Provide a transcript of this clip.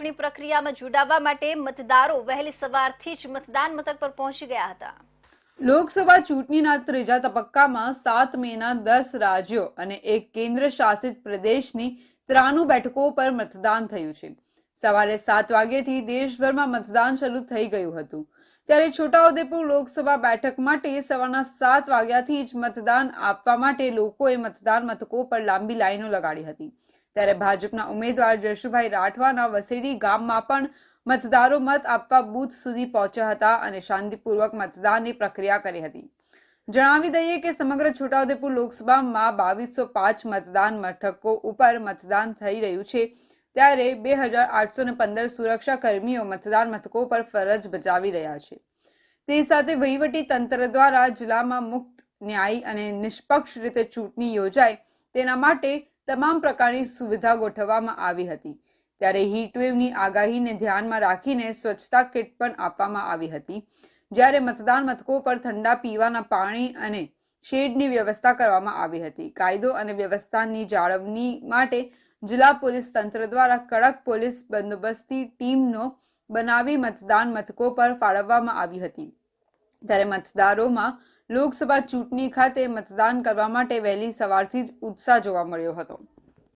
ચૂંટણી પ્રક્રિયામાં જોડાવા માટે મતદારો વહેલી સવારથી જ મતદાન મથક પર પહોંચી ગયા હતા. લોકસભા ચૂંટણીના ત્રીજા તબક્કામાં સાત મેના દસ રાજ્યો અને એક કેન્દ્ર શાસિત પ્રદેશની ત્રાણું બેઠકો પર મતદાન થયું છે. સવારે સાત વાગ્યેથી દેશભરમાં મતદાન શરૂ થઈ ગયું હતું. ત્યારે છોટાઉદેપુર લોકસભા બેઠક માટે સવારના સાત વાગ્યાથી જ મતદાન આપવા માટે લોકોએ મતદાન મથકો પર લાંબી લાઈનો લગાડી હતી. ત્યારે ભાજપના ઉમેદવાર જશુભાઈ રાઠવાના વસેડી ગામમાં પણ મતદારો મત આપવા બૂથ સુધી પહોંચ્યા હતા અને શાંતિપૂર્વક મતદાનની પ્રક્રિયા કરી હતી. જણાવી દઈએ કે સમગ્ર છોટાઉદેપુર લોકસભામાં બાવીસો પાંચ મતદાન મથકો ઉપર મતદાન થઈ રહ્યું છે. ત્યારે બે હજાર આઠસો ને પંદર સુરક્ષા કર્મીઓ મતદાન મથકો પર ફરજ બજાવી રહ્યા છે. તે સાથે વહીવટી તંત્ર દ્વારા જિલ્લામાં મુક્ત ન્યાયી અને નિષ્પક્ષ રીતે ચૂંટણી યોજાય તેના માટે તમામ પ્રકારની સુવિધા ગોઠવવામાં આવી હતી. ત્યારે હીટવેવની આગાહીને ધ્યાનમાં રાખીને સ્વચ્છતા કિટ પણ આપવામાં આવી હતી. જ્યારે મતદાન મથકો પર ઠંડા પીવાના પાણી અને શેડની વ્યવસ્થા કરવામાં આવી હતી. કાયદો અને વ્યવસ્થાની જાળવણી માટે જિલ્લા પોલીસ તંત્ર દ્વારા કડક પોલીસ બંદોબસ્તી ટીમનો બનાવી મતદાન મથકો પર ફાળવવામાં આવી હતી. ત્યારે મતદારોમાં લોકસભા ચૂંટણી ખાતે મતદાન કરવા માટે વહેલી સવારથી જ ઉત્સાહ જોવા મળ્યો હતો.